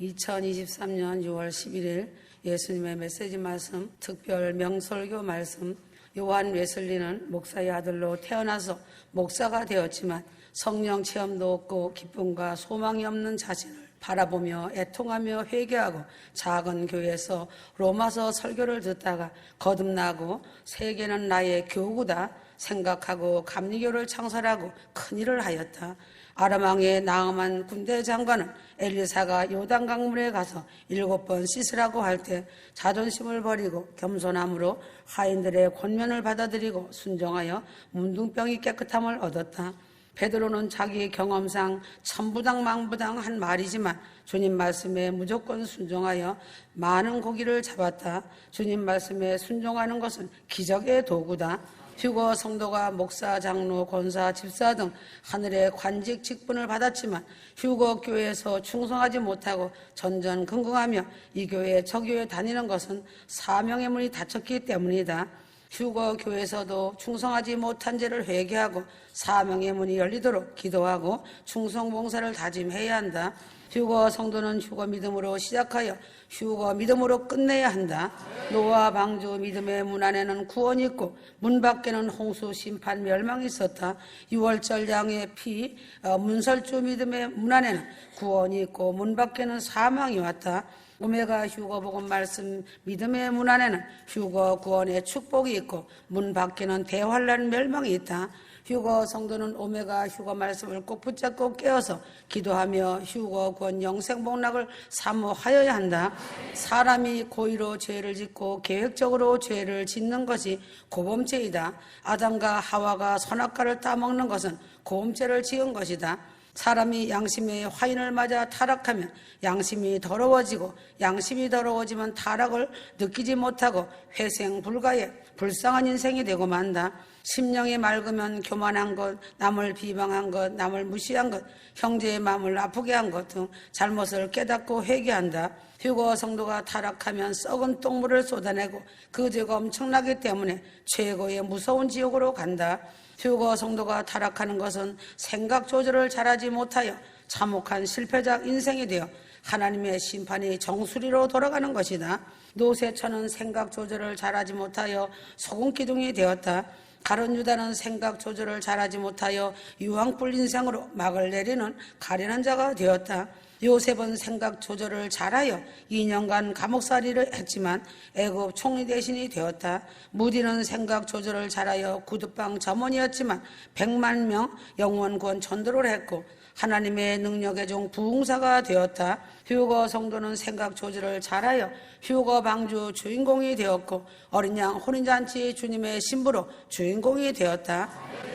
2023년 6월 11일 예수님의 메시지 말씀, 특별 명설교 말씀, 요한 웨슬리는 목사의 아들로 태어나서 목사가 되었지만 성령 체험도 없고 기쁨과 소망이 없는 자신을 바라보며 애통하며 회개하고 작은 교회에서 로마서 설교를 듣다가 거듭나고 세계는 나의 교구다 생각하고 감리교를 창설하고 큰일을 하였다. 아람왕의 나음한 군대 장관은 엘리사가 요단 강물에 가서 일곱 번 씻으라고 할 때 자존심을 버리고 겸손함으로 하인들의 권면을 받아들이고 순종하여 문둥병이 깨끗함을 얻었다. 베드로는 자기의 경험상 천부당 망부당 한 말이지만 주님 말씀에 무조건 순종하여 많은 고기를 잡았다. 주님 말씀에 순종하는 것은 기적의 도구다. 휴거 성도가 목사, 장로, 권사, 집사 등 하늘의 관직 직분을 받았지만 휴거 교회에서 충성하지 못하고 전전긍긍하며 이 교회 저 교회 다니는 것은 사명의 문이 닫혔기 때문이다. 휴거 교회에서도 충성하지 못한 죄를 회개하고 사명의 문이 열리도록 기도하고 충성 봉사를 다짐해야 한다. 휴거 성도는 휴거 믿음으로 시작하여 휴거 믿음으로 끝내야 한다. 노아 방주 믿음의 문 안에는 구원이 있고 문 밖에는 홍수 심판 멸망이 있었다. 유월절 양의 피 어, 문설주 믿음의 문 안에는 구원이 있고 문 밖에는 사망이 왔다. 오메가 휴거 복음 말씀 믿음의 문 안에는 휴거 구원의 축복이 있고 문 밖에는 대환란 멸망이 있다. 휴거 성도는 오메가 휴거 말씀을 꼭 붙잡고 깨어서 기도하며 휴거 구원 영생 복락을 사모하여야 한다. 사람이 고의로 죄를 짓고 계획적으로 죄를 짓는 것이 고범죄이다. 아담과 하와가 선악과를 따먹는 것은 고범죄를 지은 것이다. 사람이 양심의 화인을 맞아 타락하면 양심이 더러워지고 양심이 더러워지면 타락을 느끼지 못하고 회생 불가에 불쌍한 인생이 되고 만다. 심령이 맑으면 교만한 것, 남을 비방한 것, 남을 무시한 것, 형제의 마음을 아프게 한 것 등 잘못을 깨닫고 회개한다. 휴거 성도가 타락하면 썩은 똥물을 쏟아내고 그 죄가 엄청나기 때문에 최고의 무서운 지옥으로 간다. 휴거 성도가 타락하는 것은 생각 조절을 잘하지 못하여 참혹한 실패자 인생이 되어 하나님의 심판이 정수리로 돌아가는 것이다. 노세처는 생각 조절을 잘하지 못하여 소금 기둥이 되었다. 가론 유다는 생각 조절을 잘하지 못하여 유황불 인생으로 막을 내리는 가련한 자가 되었다. 요셉은 생각 조절을 잘하여 2년간 감옥살이를 했지만 애굽 총리 대신이 되었다. 무디는 생각 조절을 잘하여 구두방 점원이었지만 100만 명 영원 구원 전도를 했고 하나님의 능력의 종 부흥사가 되었다. 휴거 성도는 생각 조절을 잘하여 휴거 방주 주인공이 되었고 어린 양 혼인잔치 주님의 신부로 주인공이 되었다.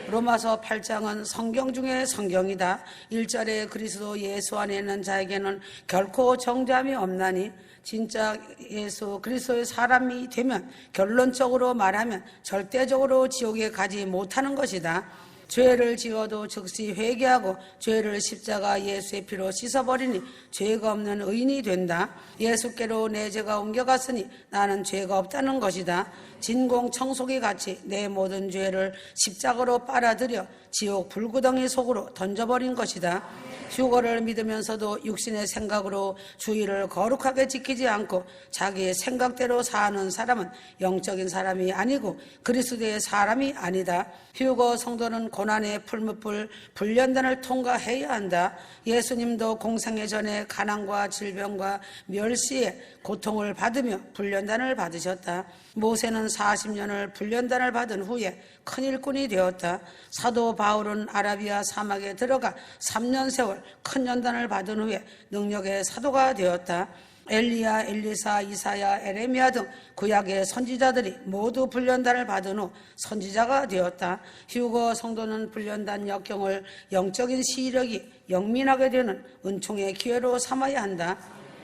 로마서 8장은 성경 중에 성경이다. 1절에 그리스도 예수 안에 있는 자에게는 결코 정죄함이 없나니 진짜 예수 그리스도의 사람이 되면 결론적으로 말하면 절대적으로 지옥에 가지 못하는 것이다. 죄를 지어도 즉시 회개하고 죄를 십자가 예수의 피로 씻어버리니 죄가 없는 의인이 된다. 예수께로 내 죄가 옮겨갔으니 나는 죄가 없다는 것이다. 진공 청소기 같이 내 모든 죄를 십자가로 빨아들여 지옥 불구덩이 속으로 던져버린 것이다. 휴거를 믿으면서도 육신의 생각으로 주의를 거룩하게 지키지 않고 자기의 생각대로 사는 사람은 영적인 사람이 아니고 그리스도의 사람이 아니다. 휴거 성도는 고난의 풀무불 불련단을 통과해야 한다. 예수님도 공생애 전에 가난과 질병과 멸시에 고통을 받으며 불련단을 받으셨다. 모세는 40년을 불련단을 받은 후에 큰 일꾼이 되었다. 사도 바울은 아라비아 사막에 들어가 3년 세월 큰 연단을 받은 후에 능력의 사도가 되었다. 엘리야, 엘리사, 이사야, 에레미야 등 구약의 선지자들이 모두 불련단을 받은 후 선지자가 되었다. 휴거 성도는 불련단 역경을 영적인 시력이 영민하게 되는 은총의 기회로 삼아야 한다.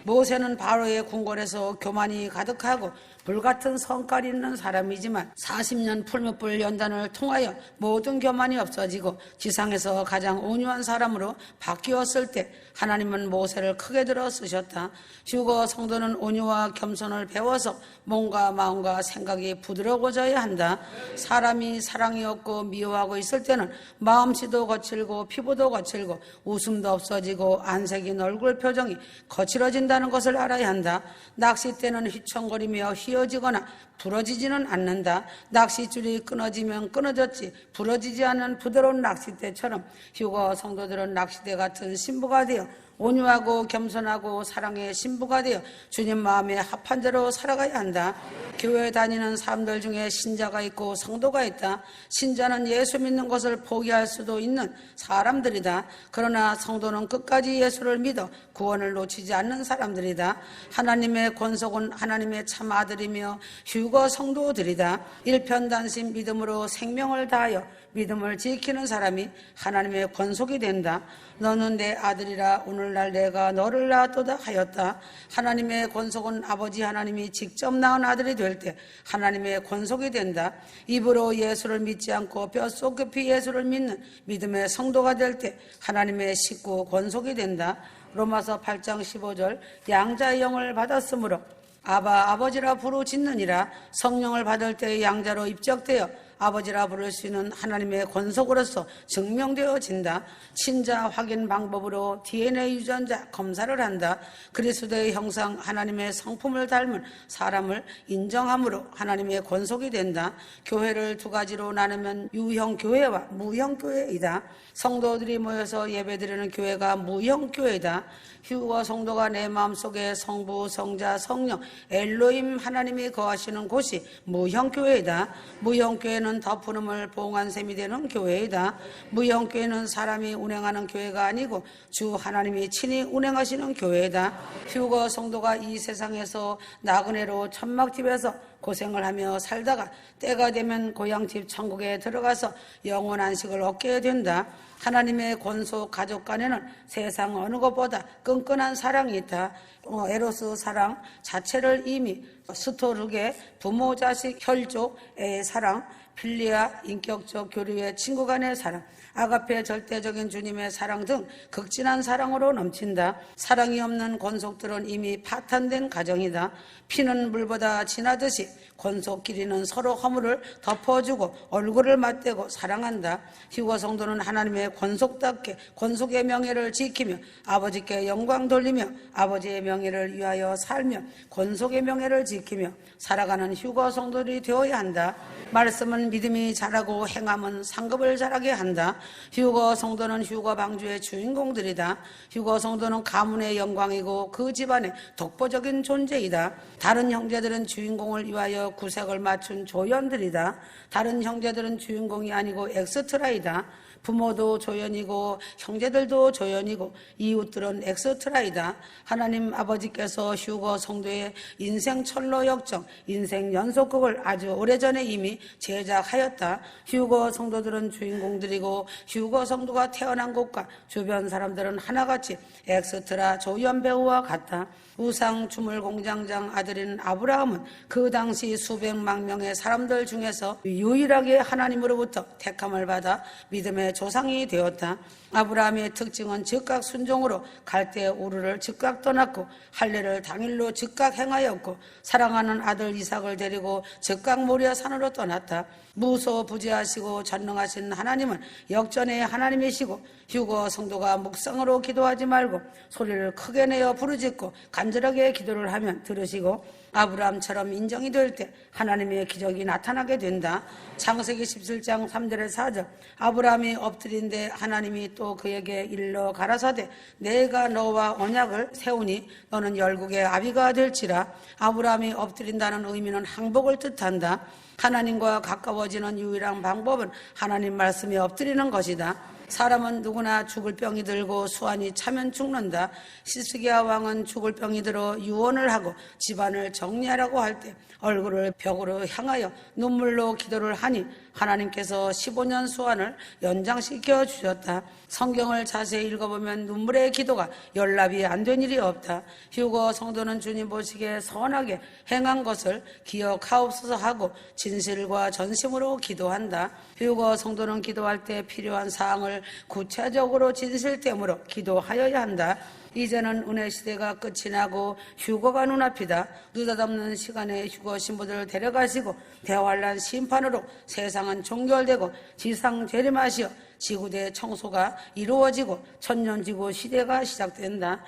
모세는 바로의 궁궐에서 교만이 가득하고 불같은 성깔이 있는 사람이지만 40년 풀무불 연단을 통하여 모든 교만이 없어지고 지상에서 가장 온유한 사람으로 바뀌었을 때 하나님은 모세를 크게 들어 쓰셨다. 휴거 성도는 온유와 겸손을 배워서 몸과 마음과 생각이 부드러워져야 한다. 사람이 사랑이 없고 미워하고 있을 때는 마음씨도 거칠고 피부도 거칠고 웃음도 없어지고 안색인 얼굴 표정이 거칠어진다. 된다는 것을 알아야 한다. 낚싯대는 휘청거리며 휘 어지거나 부러지지는 않는다. 낚싯줄이 끊어지면 끊어졌지 부러지지 않는 부드러운 낚싯대처럼 휴거 성도들은 낚싯대 같은 신부가 되어 온유하고 겸손하고 사랑의 신부가 되어 주님 마음에 합한 대로 살아가야 한다. 교회 다니는 사람들 중에 신자가 있고 성도가 있다. 신자는 예수 믿는 것을 포기할 수도 있는 사람들이다. 그러나 성도는 끝까지 예수를 믿어 구원을 놓치지 않는 사람들이다. 하나님의 권속은 하나님의 참 아들이며 휴거 성도들이다. 일편단심 믿음으로 생명을 다하여 믿음을 지키는 사람이 하나님의 권속이 된다. 너는 내 아들이라 오늘 날 내가 너를 낳았도다 하였다. 하나님의 권속은 아버지 하나님이 직접 낳은 아들이 될 때 하나님의 권속이 된다. 입으로 예수를 믿지 않고 뼛속 깊이 예수를 믿는 믿음의 성도가 될 때 하나님의 식구 권속이 된다. 로마서 8장 15절 양자의 영을 받았으므로 아바 아버지라 부르짖느니라 성령을 받을 때 양자로 입적되어 아버지라 부를 수 있는 하나님의 권속으로서 증명되어진다. 친자 확인 방법으로 DNA 유전자 검사를 한다. 그리스도의 형상 하나님의 성품을 닮은 사람을 인정함으로 하나님의 권속이 된다. 교회를 두 가지로 나누면 유형 교회와 무형 교회이다. 성도들이 모여서 예배드리는 교회가 무형 교회다. 휴거 성도가 내 마음속에 성부, 성자, 성령, 엘로임 하나님이 거하시는 곳이 무형 교회이다. 무형 교회는 덮으름을 봉한 셈이 되는 교회이다. 무형교회는 사람이 운행하는 교회가 아니고 주 하나님이 친히 운행하시는 교회이다. 휴거 성도가 이 세상에서 나그네로 천막집에서 고생을 하며 살다가 때가 되면 고향집 천국에 들어가서 영원 안식을 얻게 된다. 하나님의 권속 가족 간에는 세상 어느 것보다 끈끈한 사랑이 있다. 어, 에로스 사랑 자체를 이미 스토르게 부모 자식 혈족의 사랑 필리아 인격적 교류의 친구 간의 사랑 아가페 절대적인 주님의 사랑 등 극진한 사랑으로 넘친다. 사랑이 없는 권속들은 이미 파탄된 가정이다. 피는 물보다 진하듯이 권속 길이는 서로 허물을 덮어주고 얼굴을 맞대고 사랑한다. 휴거 성도는 하나님의 권속답게 권속의 명예를 지키며 아버지께 영광 돌리며 아버지의 명 예를 위하여 살며 권속의 명예를 지키며 살아가는 휴거 성도들이 되어야 한다. 말씀은 믿음이 자라고 행함은 상급을 자라게 한다. 휴거 성도는 휴거 방주의 주인공들이다. 휴거 성도는 가문의 영광이고 그 집안의 독보적인 존재이다. 다른 형제들은 주인공을 위하여 구색을 맞춘 조연들이다. 다른 형제들은 주인공이 아니고 엑스트라이다. 부모도 조연이고 형제들도 조연이고 이웃들은 엑스트라이다. 하나님 아버지께서 휴거 성도의 인생 철로 역정, 인생 연속극을 아주 오래전에 이미 제작하였다. 휴거 성도들은 주인공들이고 휴거 성도가 태어난 곳과 주변 사람들은 하나같이 엑스트라 조연 배우와 같다. 우상 주물 공장장 아들인 아브라함은 그 당시 수백만 명의 사람들 중에서 유일하게 하나님으로부터 택함을 받아 믿음의 조상이 되었다. 아브라함의 특징은 즉각 순종으로 갈대 우르를 즉각 떠났고 할례를 당일로 즉각 행하였고 사랑하는 아들 이삭을 데리고 즉각 모리아 산으로 떠났다. 무소부지하시고 전능하신 하나님은 역전의 하나님이시고 휴거 성도가 묵상으로 기도하지 말고 소리를 크게 내어 부르짖고 간절하게 기도를 하면 들으시고 아브라함처럼 인정이 될 때 하나님의 기적이 나타나게 된다. 창세기 17장 3절에 4절 아브라함이 엎드린데 하나님이 또 그에게 일러 가라사대 내가 너와 언약을 세우니 너는 열국의 아비가 될지라 아브라함이 엎드린다는 의미는 항복을 뜻한다. 하나님과 가까워지는 유일한 방법은 하나님 말씀에 엎드리는 것이다. 사람은 누구나 죽을 병이 들고 수완이 차면 죽는다. 시스기야 왕은 죽을 병이 들어 유언을 하고 집안을 정리하라고 할 때 얼굴을 벽으로 향하여 눈물로 기도를 하니 하나님께서 15년 수완을 연장시켜 주셨다. 성경을 자세히 읽어보면 눈물의 기도가 연락이 안 된 일이 없다. 휴거 성도는 주님 보시기에 선하게 행한 것을 기억하옵소서 하고 진실과 전심으로 기도한다. 휴거 성도는 기도할 때 필요한 사항을 구체적으로 진실됨으로 기도하여야 한다. 이제는 은혜 시대가 끝이 나고 휴거가 눈앞이다. 느닷없는 시간에 휴거 신부들을 데려가시고 대환란 심판으로 세상은 종결되고 지상 재림하시어 지구대 청소가 이루어지고 천년지구 시대가 시작된다.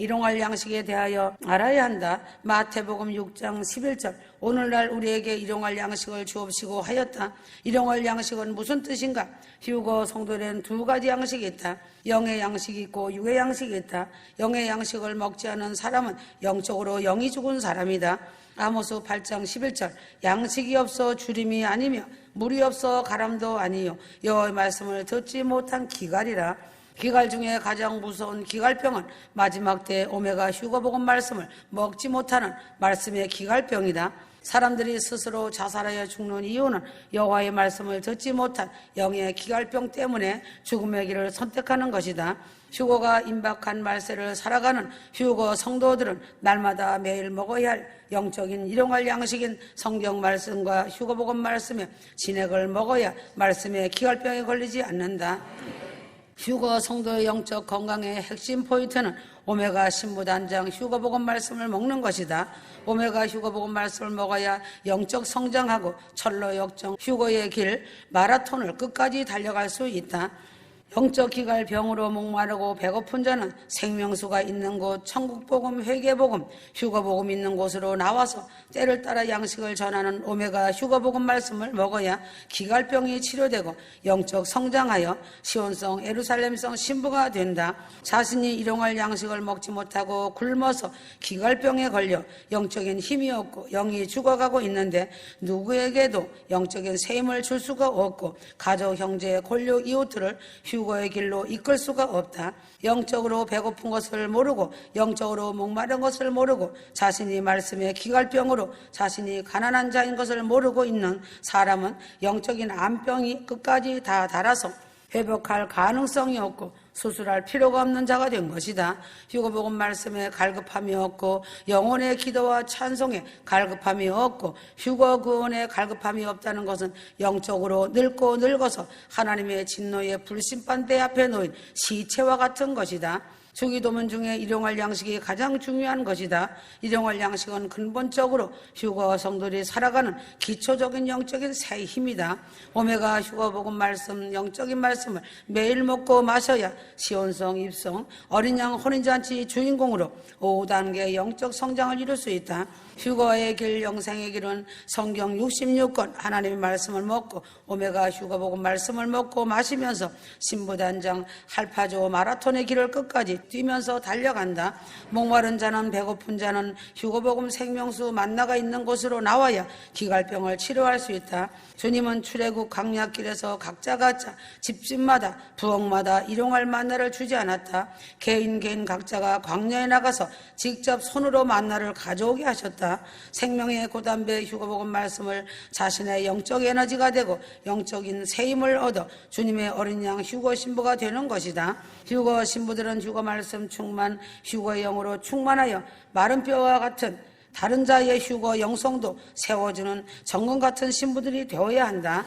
일용할 양식에 대하여 알아야 한다. 마태복음 6장 11절 오늘날 우리에게 일용할 양식을 주옵시고 하였다. 일용할 양식은 무슨 뜻인가? 휴거 성도에는 두 가지 양식이 있다. 영의 양식이 있고 육의 양식이 있다. 영의 양식을 먹지 않은 사람은 영적으로 영이 죽은 사람이다. 아모스 8장 11절 양식이 없어 주림이 아니며 물이 없어 가람도 아니요 여호와의 말씀을 듣지 못한 기갈이라 기갈 중에 가장 무서운 기갈병은 마지막 때 오메가 휴거복음 말씀을 먹지 못하는 말씀의 기갈병이다. 사람들이 스스로 자살하여 죽는 이유는 여호와의 말씀을 듣지 못한 영의 기갈병 때문에 죽음의 길을 선택하는 것이다. 휴거가 임박한 말세를 살아가는 휴거 성도들은 날마다 매일 먹어야 할 영적인 일용할 양식인 성경 말씀과 휴거복음 말씀의 진액을 먹어야 말씀의 기갈병에 걸리지 않는다. 휴거 성도의 영적 건강의 핵심 포인트는 오메가 신부단장 휴거복음 말씀을 먹는 것이다. 오메가 휴거복음 말씀을 먹어야 영적 성장하고 철로 역정 휴거의 길 마라톤을 끝까지 달려갈 수 있다. 영적 기갈 병으로 목마르고 배고픈 자는 생명수가 있는 곳 천국 복음 회계복음 휴거 복음 있는 곳으로 나와서 때를 따라 양식을 전하는 오메가 휴거 복음 말씀을 먹어야 기갈병이 치료되고 영적 성장하여 시온성 에루살렘성 신부가 된다. 자신이 일용할 양식을 먹지 못하고 굶어서 기갈병에 걸려 영적인 힘이 없고 영이 죽어가고 있는데 누구에게도 영적인 새 힘을 줄 수가 없고 가족 형제 권력 이웃들을 휴 거의 길로 이끌 수가 없다. 영적으로 배고픈 것을 모르고 영적으로 목마른 것을 모르고 자신이 말씀의 기갈병으로 자신이 가난한 자인 것을 모르고 있는 사람은 영적인 암병이 끝까지 다 달아서 회복할 가능성이 없고 수술할 필요가 없는 자가 된 것이다. 휴거복음 말씀에 갈급함이 없고 영혼의 기도와 찬송에 갈급함이 없고 휴거 구원에 갈급함이 없다는 것은 영적으로 늙고 늙어서 하나님의 진노의 불심판대 앞에 놓인 시체와 같은 것이다. 주기도문 중에 일용할 양식이 가장 중요한 것이다. 일용할 양식은 근본적으로 휴거 성도들이 살아가는 기초적인 영적인 새 힘이다. 오메가 휴거 복음 말씀, 영적인 말씀을 매일 먹고 마셔야 시온성, 입성, 어린 양 혼인잔치 주인공으로 5단계 영적 성장을 이룰 수 있다. 휴거의 길, 영생의 길은 성경 66권 하나님의 말씀을 먹고 오메가 휴거 복음 말씀을 먹고 마시면서 신부단장 할파조 마라톤의 길을 끝까지 뛰면서 달려간다. 목마른 자는 배고픈 자는 휴거복음 생명수 만나가 있는 곳으로 나와야 기갈병을 치료할 수 있다. 주님은 출애굽 강약길에서 각자 각자 집집마다 부엌마다 일용할 만나를 주지 않았다. 개인 개인 각자가 광야에 나가서 직접 손으로 만나를 가져오게 하셨다. 생명의 고담배 휴거복음 말씀을 자신의 영적 에너지가 되고 영적인 새 힘을 얻어 주님의 어린 양 휴거 신부가 되는 것이다. 휴거 신부들은 휴거 말씀 충만, 휴거의 영으로 충만하여 마른 뼈와 같은 다른 자의 휴거 영성도 세워주는 정금 같은 신부들이 되어야 한다.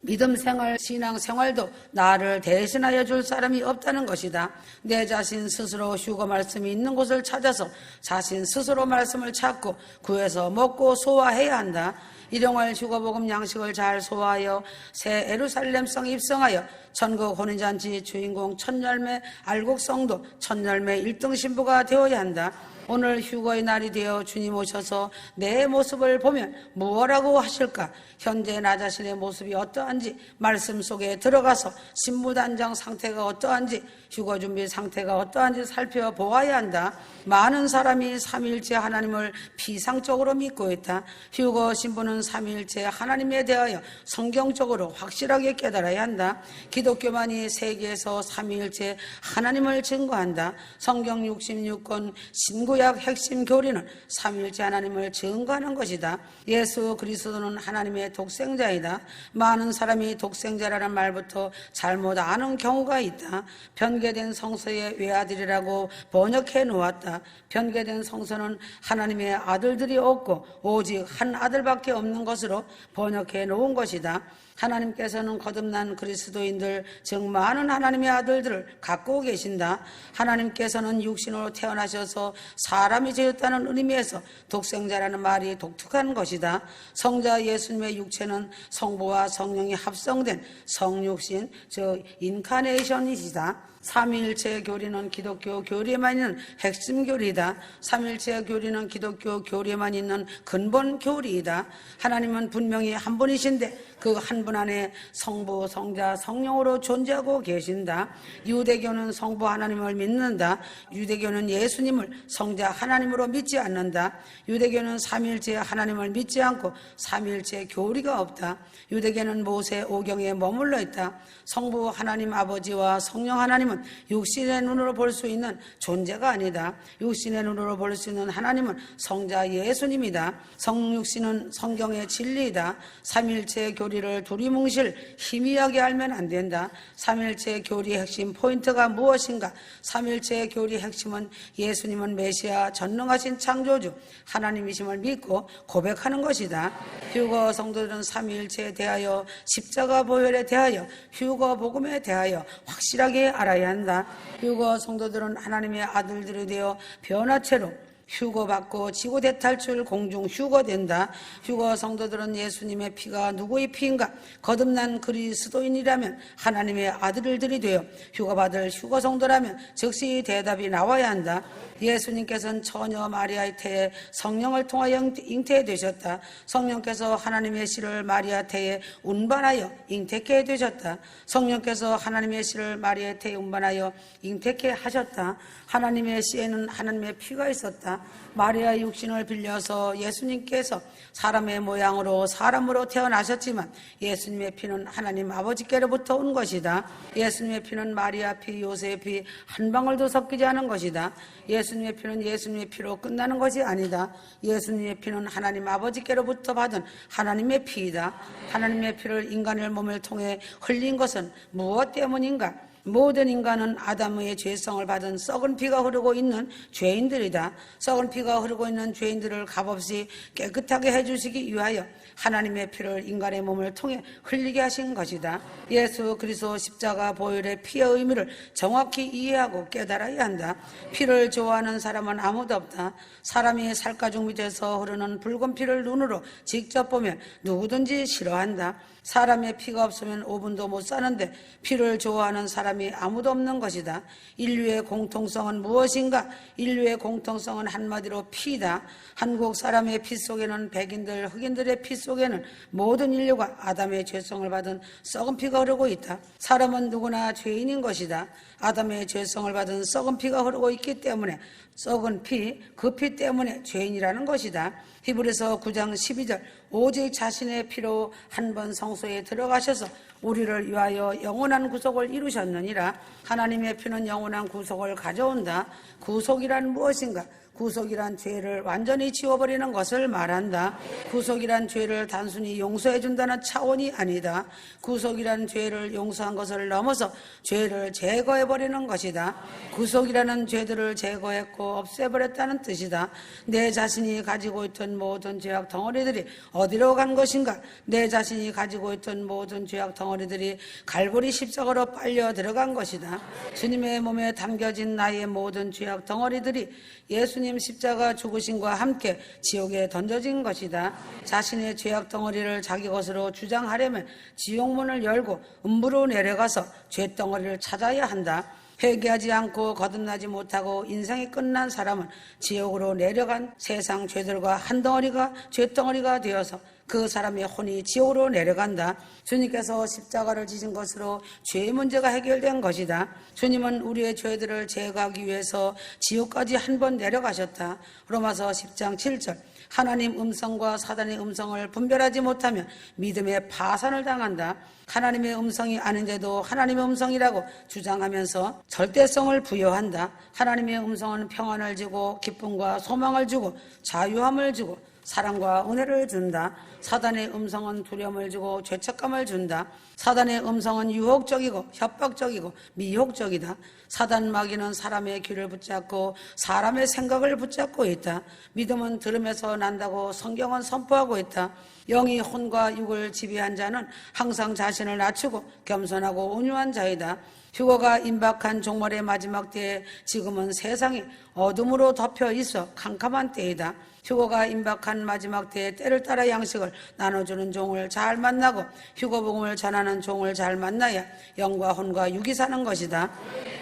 믿음 생활, 신앙 생활도 나를 대신하여 줄 사람이 없다는 것이다. 내 자신 스스로 휴거 말씀이 있는 곳을 찾아서 자신 스스로 말씀을 찾고 구해서 먹고 소화해야 한다. 일용할 휴거복음 양식을 잘 소화하여 새 에루살렘성 입성하여 천국 혼인잔치 주인공 천열매 알곡성도 천열매 일등 신부가 되어야 한다. 오늘 휴거의 날이 되어 주님 오셔서 내 모습을 보면 무엇라고 하실까? 현재 나 자신의 모습이 어떠한지 말씀 속에 들어가서 신부단장 상태가 어떠한지 휴거 준비 상태가 어떠한지 살펴보아야 한다. 많은 사람이 삼위일체 하나님을 비상적으로 믿고 있다. 휴거 신부는 삼위일체 하나님에 대하여 성경적으로 확실하게 깨달아야 한다. 기독교만이 세계에서 삼위일체 하나님을 증거한다. 성경 66권 신구 약 핵심 교리는 삼위일체 하나님을 증거하는 것이다. 예수 그리스도는 하나님의 독생자이다. 많은 사람이 독생자라는 말부터 잘못 아는 경우가 있다. 변개된 성서의 외아들이라고 번역해 놓았다. 변개된 성서는 하나님의 아들들이 없고 오직 한 아들밖에 없는 것으로 번역해 놓은 것이다. 하나님께서는 거듭난 그리스도인들, 즉 많은 하나님의 아들들을 갖고 계신다. 하나님께서는 육신으로 태어나셔서 사람이 되었다는 의미에서 독생자라는 말이 독특한 것이다. 성자 예수님의 육체는 성부와 성령이 합성된 성육신, 즉 인카네이션이시다. 삼위일체 교리는 기독교 교리에만 있는 핵심 교리이다. 삼위일체 교리는 기독교 교리에만 있는 근본 교리이다. 하나님은 분명히 한 분이신데 그한 분 안에 성부, 성자, 성령으로 존재하고 계신다. 유대교는 성부 하나님을 믿는다. 유대교는 예수님을 성자 하나님으로 믿지 않는다. 유대교는 삼위일체 하나님을 믿지 않고 삼위일체 교리가 없다. 유대교는 모세 오경에 머물러 있다. 성부 하나님 아버지와 성령 하나님은 육신의 눈으로 볼 수 있는 존재가 아니다. 육신의 눈으로 볼 수 있는 하나님은 성자 예수님이다. 성육신은 성경의 진리이다. 삼일체 교리를 두 리뭉실 희미하게 알면 안 된다. 삼일체 교리의 핵심 포인트가 무엇인가? 삼일체 교리의 핵심은 예수님은 메시아 전능하신 창조주 하나님이심을 믿고 고백하는 것이다. 휴거 성도들은 삼일체에 대하여 십자가 보혈에 대하여 휴거 복음에 대하여 확실하게 알아야 한다. 휴거 성도들은 하나님의 아들들이 되어 변화체로 휴거받고 지구 대탈출 공중 휴거된다. 휴거 성도들은 예수님의 피가 누구의 피인가? 거듭난 그리스도인이라면 하나님의 아들들이 되어 휴거받을 휴거 성도라면 즉시 대답이 나와야 한다. 예수님께서는 처녀 마리아의 태에 성령을 통하여 잉태 되셨다. 성령께서 하나님의 씨를 마리아 태에 운반하여 잉태케 되셨다. 성령께서 하나님의 씨를 마리아 태에 운반하여 잉태케 하셨다. 하나님의 씨에는 하나님의 피가 있었다. 마리아 육신을 빌려서 예수님께서 사람의 모양으로 사람으로 태어나셨지만 예수님의 피는 하나님 아버지께로부터 온 것이다. 예수님의 피는 마리아 피, 요셉의 피한 방울도 섞이지 않은 것이다. 예수님의 피는 예수님의 피로 끝나는 것이 아니다. 예수님의 피는 하나님 아버지께로부터 받은 하나님의 피이다. 하나님의 피를 인간의 몸을 통해 흘린 것은 무엇 때문인가? 모든 인간은 아담의 죄성을 받은 썩은 피가 흐르고 있는 죄인들이다. 썩은 피가 흐르고 있는 죄인들을 값없이 깨끗하게 해주시기 위하여 하나님의 피를 인간의 몸을 통해 흘리게 하신 것이다. 예수 그리스도 십자가 보혈의 피의 의미를 정확히 이해하고 깨달아야 한다. 피를 좋아하는 사람은 아무도 없다. 사람이 살가죽 밑에서 흐르는 붉은 피를 눈으로 직접 보면 누구든지 싫어한다. 사람의 피가 없으면 5분도 못 사는데 피를 좋아하는 사람이 아무도 없는 것이다. 인류의 공통성은 무엇인가? 인류의 공통성은 한마디로 피다. 한국 사람의 피 속에는 백인들, 흑인들의 피 속 에는 모든 인류가 아담의 죄성을 받은 썩은 피가 흐르고 있다. 사람은 누구나 죄인인 것이다. 아담의 죄성을 받은 썩은 피가 흐르고 있기 때문에 썩은 피, 그 피 때문에 죄인이라는 것이다. 히브리서 9장 12절 오직 자신의 피로 한 번 성소에 들어가셔서 우리를 위하여 영원한 구속을 이루셨느니라 하나님의 피는 영원한 구속을 가져온다. 구속이란 무엇인가? 구속이란 죄를 완전히 지워버리는 것을 말한다. 구속이란 죄를 단순히 용서해준다는 차원이 아니다. 구속이란 죄를 용서한 것을 넘어서 죄를 제거해버리는 것이다. 구속이라는 죄들을 제거했고 없애버렸다는 뜻이다. 내 자신이 가지고 있던 모든 죄악 덩어리들이 어디로 간 것인가? 내 자신이 가지고 있던 모든 죄악 덩어리들이 갈보리 십자가로 빨려 들어간 것이다. 주님의 몸에 담겨진 나의 모든 죄악 덩어리들이 예수님 십자가 죽으심과 함께 지옥에 던져진 것이다. 자신의 죄악 덩어리를 자기 것으로 주장하려면 지옥문을 열고 음부로 내려가서 죄 덩어리를 찾아야 한다. 회개하지 않고 거듭나지 못하고 인생이 끝난 사람은 지옥으로 내려간 세상 죄들과 한 덩어리가 죄 덩어리가 되어서 그 사람의 혼이 지옥으로 내려간다. 주님께서 십자가를 지신 것으로 죄의 문제가 해결된 것이다. 주님은 우리의 죄들을 제거하기 위해서 지옥까지 한 번 내려가셨다. 로마서 10장 7절. 하나님 음성과 사단의 음성을 분별하지 못하면 믿음의 파산을 당한다. 하나님의 음성이 아닌데도 하나님의 음성이라고 주장하면서 절대성을 부여한다. 하나님의 음성은 평안을 주고 기쁨과 소망을 주고 자유함을 주고 사랑과 은혜를 준다. 사단의 음성은 두려움을 주고 죄책감을 준다. 사단의 음성은 유혹적이고 협박적이고 미혹적이다. 사단 마귀는 사람의 귀를 붙잡고 사람의 생각을 붙잡고 있다. 믿음은 들음에서 난다고 성경은 선포하고 있다. 영이 혼과 육을 지배한 자는 항상 자신을 낮추고 겸손하고 온유한 자이다. 휴거가 임박한 종말의 마지막 때에 지금은 세상이 어둠으로 덮여 있어 캄캄한 때이다. 휴거가 임박한 마지막 때에 때를 따라 양식을 나눠주는 종을 잘 만나고 휴거복음을 전하는 종을 잘 만나야 영과 혼과 육이 사는 것이다.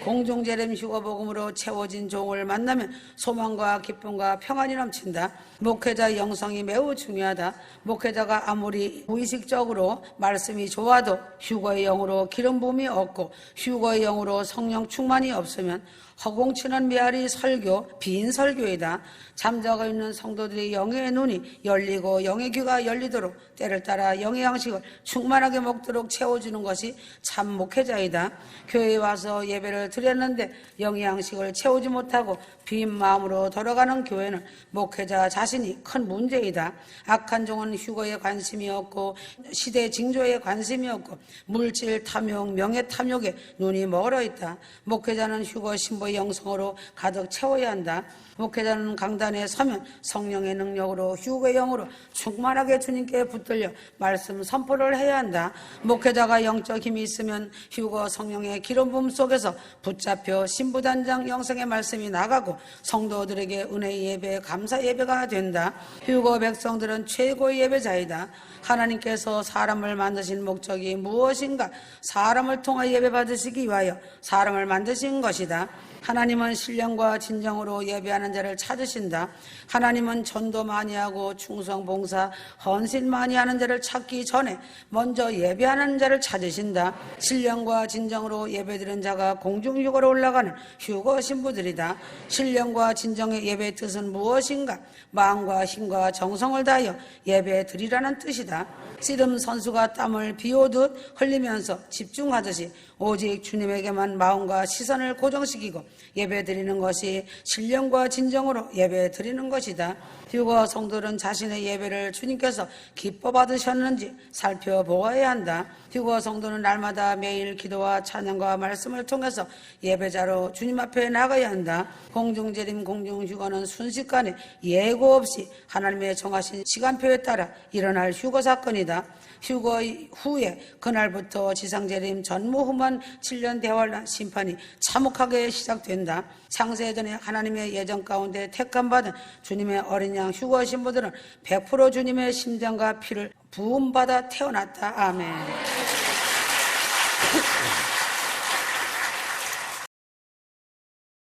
공중재림 휴거복음으로 채워진 종을 만나면 소망과 기쁨과 평안이 넘친다. 목회자 영성이 매우 중요하다. 목회자가 아무리 무의식적으로 말씀이 좋아도 휴거의 영으로 기름 부음이 없고 휴거의 영으로 성령 충만이 없으면 허공치는 메아리 설교, 빈 설교이다. 잠자고 있는 성도들의 영의 눈이 열리고 영의 귀가 열리도록 때를 따라 영의 양식을 충만하게 먹도록 채워주는 것이 참 목회자이다. 교회에 와서 예배를 드렸는데 영의 양식을 채우지 못하고 빈 마음으로 돌아가는 교회는 목회자 자신이 큰 문제이다. 악한 종은 휴거에 관심이 없고 시대 징조에 관심이 없고 물질 탐욕, 명예 탐욕에 눈이 멀어 있다. 목회자는 휴거 신보의 영성으로 가득 채워야 한다. 목회자는 강단에 서면 성령의 능력으로 휴거의 영으로 충만하게 주님께 붙들려 말씀 선포를 해야 한다. 목회자가 영적 힘이 있으면 휴거 성령의 기름 부음 속에서 붙잡혀 신부단장 영성의 말씀이 나가고 성도들에게 은혜 예배, 감사 예배가 된다. 휴거 백성들은 최고의 예배자이다. 하나님께서 사람을 만드신 목적이 무엇인가? 사람을 통해 예배 받으시기 위하여 사람을 만드신 것이다. 하나님은 신령과 진정으로 예배하는 자를 찾으신다. 하나님은 전도 많이 하고 충성 봉사, 헌신 많이 하는 자를 찾기 전에 먼저 예배하는 자를 찾으신다. 신령과 진정으로 예배드리는 자가 공중 휴거로 올라가는 휴거 신부들이다. 신령과 진정의 예배의 뜻은 무엇인가? 마음과 힘과 정성을 다하여 예배 드리라는 뜻이다. 씨름 선수가 땀을 비오듯 흘리면서 집중하듯이 오직 주님에게만 마음과 시선을 고정시키고 예배 드리는 것이 신령과 진정으로 예배 드리는 것이다. 휴거 성도는 자신의 예배를 주님께서 기뻐 받으셨는지 살펴보아야 한다. 휴거 성도는 날마다 매일 기도와 찬양과 말씀을 통해서 예배자로 주님 앞에 나가야 한다. 공중재림 공중휴거는 순식간에 예고 없이 하나님의 정하신 시간표에 따라 일어날 휴거 사건이다. 휴거 후에 그날부터 지상재림 전무 후 무한 7년 대환란 심판이 참혹하게 시작된다. 창세전에 하나님의 예정 가운데 택함받은 주님의 어린 양 휴거 신부들은 100% 주님의 심장과 피를 부음받아 태어났다. 아멘.